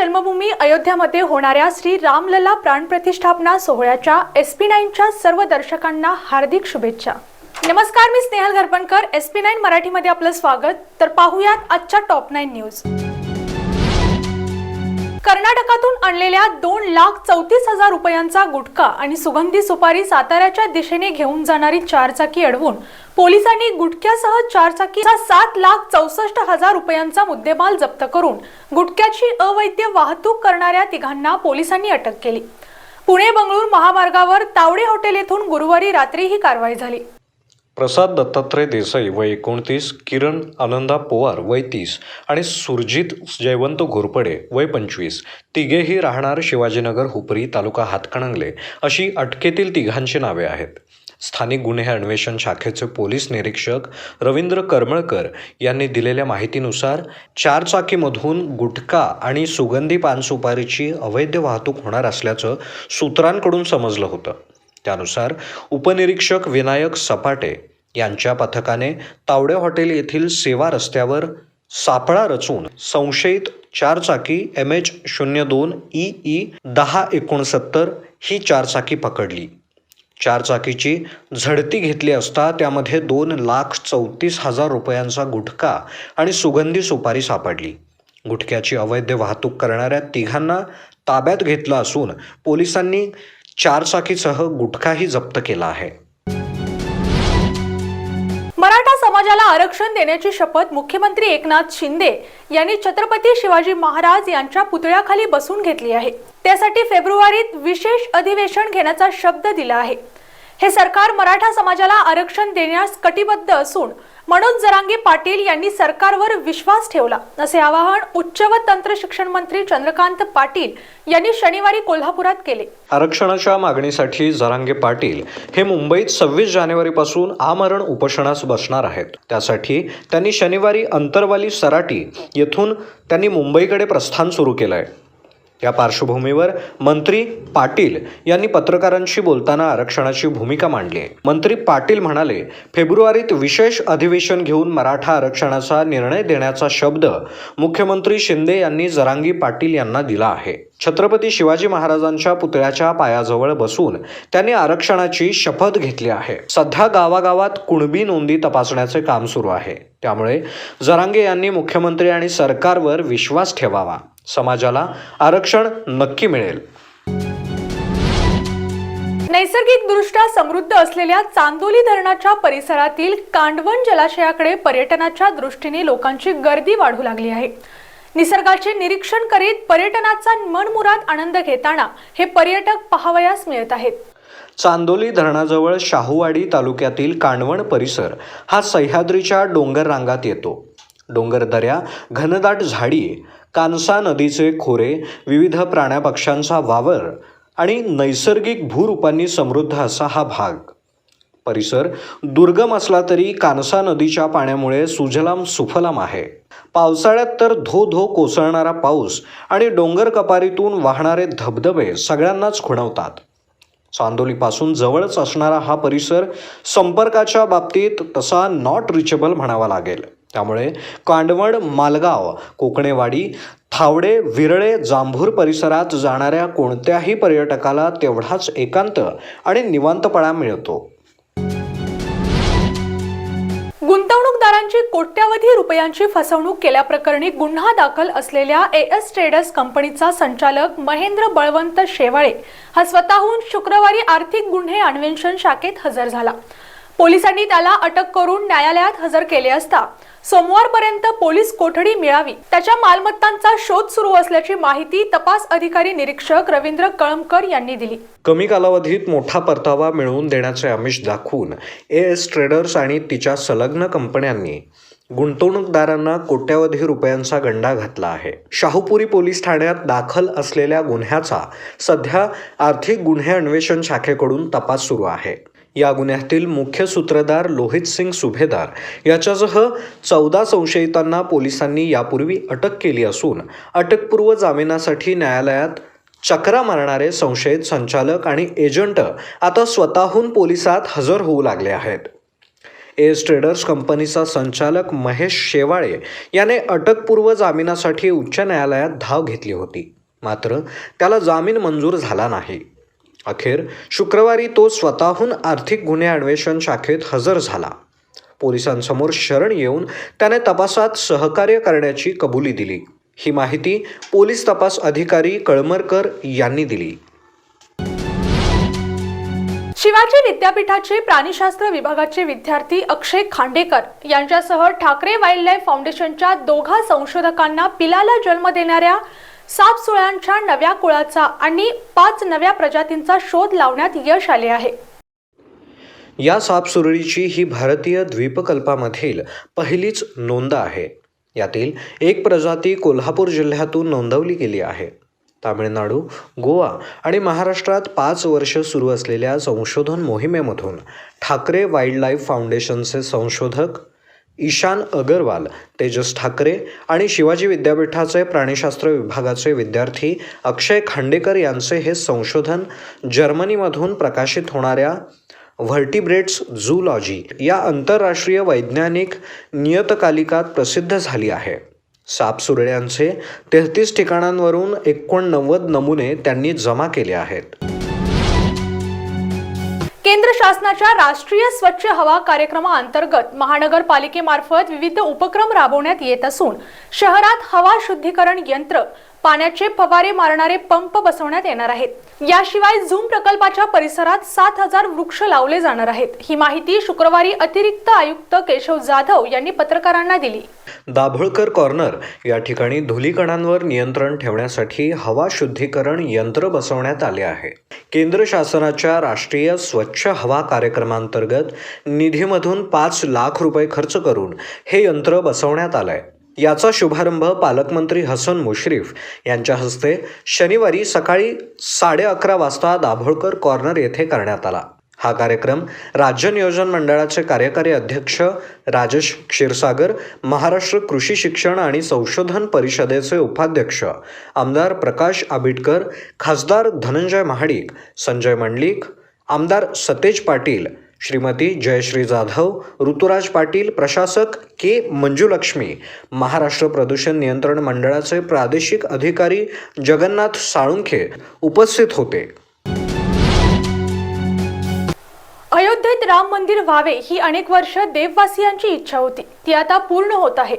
जन्मभूमी अयोध्यामध्ये होणाऱ्या श्री रामलला प्राणप्रतिष्ठापना सोहळ्याच्या एस पी नाईनच्या सर्व दर्शकांना हार्दिक शुभेच्छा. नमस्कार मी Snehal Gharpankar. S P nine मराठीमध्ये आपलं स्वागत. तर पाहूयात आजच्या टॉप नाईन न्यूज. कर्नाटकातून आणलेल्या दोन लाख चौतीस हजार रुपयांचा गुटखा आणि सुगंधी सुपारी साताऱ्याच्या दिशेने घेऊन जाणारी चारचाकी अडवून पोलिसांनी गुटख्यासह चारचाकीचा सात लाख चौसष्ट हजार रुपयांचा मुद्देमाल जप्त करून गुटख्याची अवैध वाहतूक करणाऱ्या तिघांना पोलिसांनी अटक केली. पुणे बंगळूर महामार्गावर तावडे हॉटेल येथून गुरुवारी रात्री ही कारवाई झाली. प्रसाद दत्तात्रय देसाई वय एकोणतीस किरण आनंदा पोवार वय तीस आणि सुरजित जयवंत घोरपडे वय पंचवीस. तिघेही राहणार शिवाजीनगर हुपरी तालुका हातकणंगले अशी अटकेतील तिघांची नावे आहेत. स्थानिक गुन्हे अन्वेषण शाखेचे पोलीस निरीक्षक रवींद्र करमळकर यांनी दिलेल्या माहितीनुसार चारचाकीमधून गुटखा आणि सुगंधी पानसुपारीची अवैध वाहतूक होणार असल्याचं सूत्रांकडून समजलं होतं. त्यानुसार उपनिरीक्षक विनायक सपाटे यांच्या पथकाने तावडे हॉटेल येथील सेवा रस्त्यावर सापळा रचून संशयित चारचाकी एम एच शून्य दोन ई ई दहा एकोणसत्तर ही चारचाकी पकडली. चारचाकीची झडती घेतली असता त्यामध्ये दोन लाख चौतीस हजार रुपयांचा गुटखा आणि सुगंधी सुपारी सापडली. गुटख्याची अवैध वाहतूक करणाऱ्या तिघांना ताब्यात घेतलं असून पोलिसांनी चारचाकीसह गुटखाही जप्त केला आहे. मराठा समाजाला आरक्षण देण्याची शपथ मुख्यमंत्री एकनाथ शिंदे यांनी छत्रपती शिवाजी महाराज यांच्या पुतळ्याखाली बसून घेतली आहे. त्यासाठी फेब्रुवारीत विशेष अधिवेशन घेण्याचा शब्द दिला आहे. हे सरकार मराठा समाजाला आरक्षण देण्यास कटिबद्ध असून मनोज जरांगे पाटील यांनी सरकारवर विश्वास ठेवला. असे आवाहन उच्च व तंत्र शिक्षण मंत्री चंद्रकांत पाटील यांनी शनिवारी कोल्हापुरात केले. आरक्षणाच्या मागणीसाठी जरांगे पाटील हे मुंबईत सव्वीस जानेवारीपासून आमरण उपोषणास बसणार आहेत. त्यासाठी त्यांनी शनिवारी अंतरवाली सराटी येथून त्यांनी मुंबईकडे प्रस्थान सुरू केलं आहे या पार्श्वभूमीवर मंत्री पाटील यांनी पत्रकारांशी बोलताना आरक्षणाची भूमिका मांडली. आहे मंत्री पाटील म्हणाले फेब्रुवारीत विशेष अधिवेशन घेऊन मराठा आरक्षणाचा निर्णय देण्याचा शब्द मुख्यमंत्री शिंदे यांनी जरांगी पाटील यांना दिला आहे. छत्रपती शिवाजी महाराजांच्या पुतळ्याच्या पायाजवळ बसून त्यांनी आरक्षणाची शपथ घेतली आहे. सध्या गावागावात कुणबी नोंदी तपासण्याचे काम सुरू आहे. त्यामुळे जरांगे यांनी मुख्यमंत्री आणि सरकारवर विश्वास ठेवावा. समाजाला आरक्षण नक्की मिळेल. नैसर्गिकदृष्ट्या समृद्ध असलेल्या चांदोली धरणाच्या परिसरातील कांडवण जलाशयाकडे पर्यटनाच्या दृष्टीने लोकांची गर्दी वाढू लागली आहे. निसर्गाचे निरीक्षण करीत पर्यटनाचा मनमुराद आनंद घेताना हे पर्यटक पाहावयास मिळत आहेत. चांदोली धरणाजवळ शाहूवाडी तालुक्यातील कांडवण परिसर हा सह्याद्रीच्या डोंगर रांगात येतो. डोंगर दऱ्या घनदाट झाडी कानसा नदीचे खोरे विविध प्राण्यापक्ष्यांचा वावर आणि नैसर्गिक भूरूपांनी समृद्ध असा हा भाग. परिसर दुर्गम असला तरी कानसा नदीच्या पाण्यामुळे सुजलाम सुफलाम आहे. पावसाळ्यात तर धो धो कोसळणारा पाऊस आणि डोंगर कपारीतून वाहणारे धबधबे सगळ्यांनाच खुणवतात. चांदोलीपासून जवळच असणारा हा परिसर संपर्काच्या बाबतीत तसा नॉट रिचेबल म्हणावा लागेल. त्यामुळे कांडवण मालगाव कोकणेवाडी थावडे विरळे जांभूर परिसरात जाणाऱ्या कोणत्याही पर्यटकाला तेवढाच एकांत आणि निवांतपणा मिळतो. गुंतवणूकदारांची कोट्यावधी रुपयांची फसवणूक केल्याप्रकरणी गुन्हा दाखल असलेल्या एएस एस ट्रेडर्स कंपनीचा संचालक महेंद्र बळवंत शेवाळे हा स्वतःहून शुक्रवारी आर्थिक गुन्हे अन्वेषण शाखेत हजर झाला. पोलिसांनी त्याला अटक करून न्यायालयात हजर केले असता सोमवारपर्यंत पोलीस कोठडी मिळावी त्याच्या मालमत्तांचा शोध सुरू असल्याची माहिती तपास अधिकारी निरीक्षक रवींद्र कळमकर यांनी दिली. कमी कालावधीत मोठा परतावा मिळवून देण्याचे आमिष दाखवून ए एस ट्रेडर्स आणि तिच्या संलग्न कंपन्यांनी गुंतवणूकदारांना कोट्यवधी रुपयांचा गंडा घातला आहे. शाहूपुरी पोलीस ठाण्यात दाखल असलेल्या गुन्ह्याचा सध्या आर्थिक गुन्हे अन्वेषण शाखेकडून तपास सुरू आहे. या गुन्ह्यातील मुख्य सूत्रधार लोहित सिंग सुभेदार. याच्यासह चौदा संशयितांना पोलिसांनी यापूर्वी अटक केली असून अटकपूर्व जामिनासाठी न्यायालयात चक्रा मारणारे संशयित संचालक आणि एजंट आता स्वतःहून पोलिसात हजर होऊ लागले आहेत. एस ट्रेडर्स कंपनीचा संचालक महेश शेवाळे याने अटकपूर्व जामिनासाठी उच्च न्यायालयात धाव घेतली होती. मात्र त्याला जामीन मंजूर झाला नाही. अखेर शुक्रवारी तो स्वतःहून आर्थिक गुन्हे अन्वेषण शाखेत हजर झाला. पोलिसांसमोर शरण येऊन त्याने तपासात सहकार्य करण्याची कबुली दिली. ही माहिती पोलीस तपास अधिकारी कळमरकर यांनी दिली. शिवाजी विद्यापीठाचे प्राणीशास्त्र विभागाचे विद्यार्थी अक्षय खांडेकर यांच्यासह ठाकरे वाईल्ड लाईफ फाउंडेशनच्या दोघा संशोधकांना पिलाला जन्म देणाऱ्या साप सुळ्यांच्या नव्या कुळाचा आणि पाच नव्या प्रजातींचा शोध लावण्यात यश आले आहे. या सापसुरळीची ही भारतीय द्वीपकल्पामधील पहिलीच नोंद आहे. यातील एक प्रजाती कोल्हापूर जिल्ह्यातून नोंदवली गेली आहे. तामिळनाडू गोवा आणि महाराष्ट्रात पाच वर्ष सुरू असलेल्या संशोधन मोहिमेमधून ठाकरे वाईल्डलाईफ फाउंडेशनचे संशोधक ईशान अगरवाल तेजस ठाकरे आणि शिवाजी विद्यापीठाचे प्राणीशास्त्र विभागाचे विद्यार्थी अक्षय खांडेकर यांचे हे संशोधन जर्मनीमधून प्रकाशित होणाऱ्या व्हर्टिब्रेट्स झूलॉजी या आंतरराष्ट्रीय वैज्ञानिक नियतकालिकात प्रसिद्ध झाली आहे. सापसुरड्यांचे तेहतीस ठिकाणांवरून एकोणनव्वद नमुने त्यांनी जमा केले आहेत. केंद्र शासनाच्या राष्ट्रीय स्वच्छ हवा कार्यक्रमाअंतर्गत महानगरपालिकेमार्फत विविध उपक्रम राबवण्यात येत असून शहरात हवा शुद्धीकरण यंत्र पाण्याचे फवारे मारणारे पंप बसवण्यात येणार आहेत. याशिवाय झूम प्रकल्पाच्या परिसरात सात हजार वृक्ष लावले जाणार आहेत. ही माहिती शुक्रवारी अतिरिक्त आयुक्त केशव जाधव यांनी पत्रकारांना दिली. दाभोळकर कॉर्नर या ठिकाणी धुलीकणांवर नियंत्रण ठेवण्यासाठी हवा शुद्धीकरण यंत्र बसवण्यात आले आहे. केंद्र शासनाच्या राष्ट्रीय स्वच्छ हवा कार्यक्रमांतर्गत निधीमधून पाच लाख रुपये खर्च करून हे यंत्र बसवण्यात आलंय. याचा शुभारंभ पालकमंत्री हसन मुश्रीफ यांच्या हस्ते शनिवारी सकाळी साडे अकरा वाजता दाभोळकर कॉर्नर येथे करण्यात आला. हा कार्यक्रम राज्य नियोजन मंडळाचे कार्यकारी अध्यक्ष राजेश क्षीरसागर महाराष्ट्र कृषी शिक्षण आणि संशोधन परिषदेचे उपाध्यक्ष आमदार प्रकाश आबिटकर खासदार धनंजय महाडिक संजय मंडलिक आमदार सतेज पाटील श्रीमती जयश्री जाधव ऋतुराज पाटील प्रशासक के मंजुलक्ष्मी महाराष्ट्र प्रदूषण नियंत्रण मंडळाचे प्रादेशिक अधिकारी जगन्नाथ साळुंखे उपस्थित होते. अयोध्येत राम मंदिर व्हावे ही अनेक वर्ष देववासियांची इच्छा होती. ती आता पूर्ण होत आहे.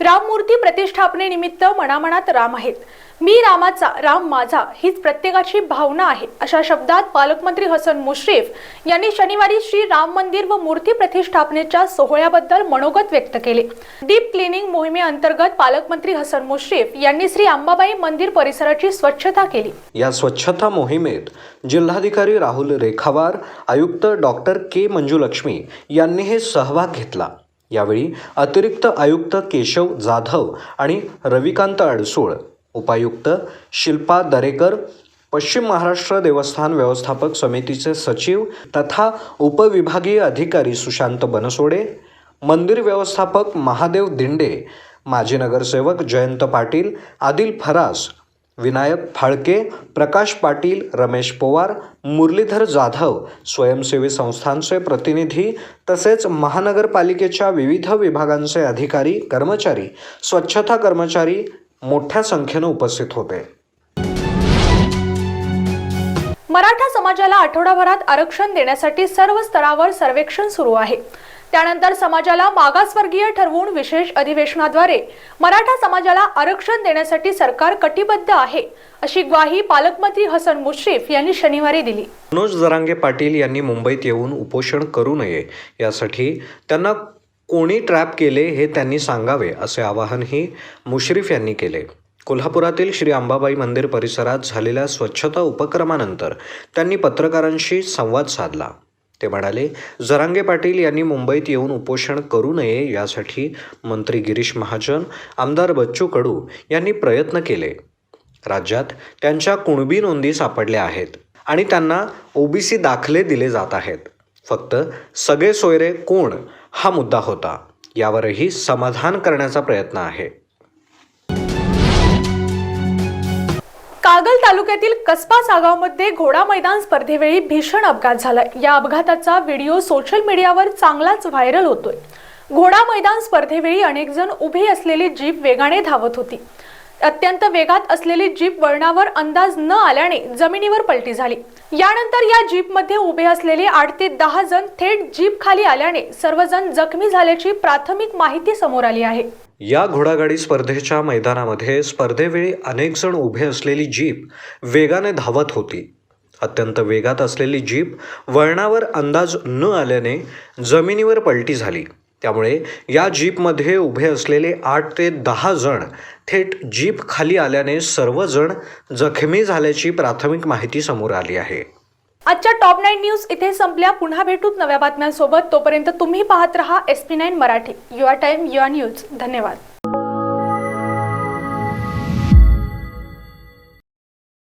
राममूर्ती प्रतिष्ठापनेनिमित्त मनामनात राम आहेत. मी रामाचा राम माझा हीच प्रत्येकाची भावना आहे अशा शब्दात पालकमंत्री हसन मुश्रीफ यांनी शनिवारी श्री राम मंदिर व मूर्ती प्रतिष्ठापनेच्या सोहळ्याबद्दल मनोगत व्यक्त केले. डीप क्लिनिंग मोहिमेअंतर्गत पालकमंत्री हसन मुश्रीफ यांनी श्री अंबाबाई मंदिर परिसराची स्वच्छता केली. या स्वच्छता मोहिमेत जिल्हाधिकारी राहुल रेखावार आयुक्त डॉक्टर के मंजुलक्ष्मी यांनी हे सहभाग घेतला. यावेळी अतिरिक्त आयुक्त केशव जाधव आणि रविकांत अडसूळ उपायुक्त शिल्पा दरेकर पश्चिम महाराष्ट्र देवस्थान व्यवस्थापक समितीचे सचिव तथा उपविभागीय अधिकारी सुशांत बनसोडे मंदिर व्यवस्थापक महादेव दिंडे माजी नगरसेवक जयंत पाटील आदिल फरास विनायक फाळके प्रकाश पाटील रमेश पवार मुरलीधर जाधव स्वयंसेवी संस्थांचे प्रतिनिधी तसेच महानगरपालिकेच्या विविध विभागांचे अधिकारी कर्मचारी स्वच्छता कर्मचारी मोठ्या संख्येनं उपस्थित होते. मराठा समाजाला आठवडाभरात आरक्षण देण्यासाठी सर्व स्तरावर सर्वेक्षण सुरू आहे. त्यानंतर समाजाला मागासवर्गीय ठरवून विशेष अधिवेशनाद्वारे मराठा समाजाला आरक्षण देण्यासाठी सरकार कटिबद्ध आहे अशी ग्वाही पालकमंत्री हसन मुश्रीफ यांनी शनिवारी दिली. मनोज जरांगे पाटील यांनी मुंबईत येऊन उपोषण करू नये यासाठी त्यांना कोणी ट्रॅप केले हे त्यांनी सांगावे असे आवाहनही मुश्रीफ यांनी केले. कोल्हापुरातील श्री अंबाबाई मंदिर परिसरात झालेल्या स्वच्छता उपक्रमानंतर त्यांनी पत्रकारांशी संवाद साधला. ते म्हणाले जरांगे पाटील यांनी मुंबईत येऊन उपोषण करू नये यासाठी मंत्री गिरीश महाजन आमदार बच्चू कडू यांनी प्रयत्न केले. राज्यात त्यांच्या कुणबी नोंदी सापडल्या आहेत आणि त्यांना ओबीसी दाखले दिले जात आहेत. फक्त सगळे सोयरे कोण हा मुद्दा होता. यावरही समाधान करण्याचा प्रयत्न आहे. कागल तालुक्यातील कसबा सागावमध्ये घोडा मैदान स्पर्धेवेळी भीषण अपघात झाला या अपघाताचा व्हिडिओ सोशल मीडियावर चांगलाच व्हायरल होतोय. घोडा मैदान स्पर्धेवेळी अनेक जण उभी असलेली जीप वेगाने धावत होती. अत्यंत वेगात असलेली जीप वळणावर अंदाज न आल्याने जमिनीवर पलटी झाली. यानंतर या जीपमध्ये उभे असलेले आठ ते दहा जण थेट जीप खाली आल्याने सर्वजण जखमी झाल्याची प्राथमिक माहिती समोर आली आहे. या घोडागाडी स्पर्धेच्या मैदानामध्ये स्पर्धेवेळी अनेक जण उभे असलेली जीप वेगाने धावत होती. अत्यंत वेगात असलेली जीप वळणावर अंदाज न आल्याने जमिनीवर पलटी झाली. त्यामुळे या जीपमध्ये उभे असलेले आठ ते दहा जण थेट जीप खाली आल्याने सर्वजण जखमी झाल्याची प्राथमिक माहिती समोर आली आहे. आजच्या टॉप नाईन न्यूज इथे संपल्या. पुन्हा भेटूत नव्या बातम्यांसोबत. तोपर्यंत तुम्ही पाहत रहा S P nine Marathi. Your time your news. धन्यवाद.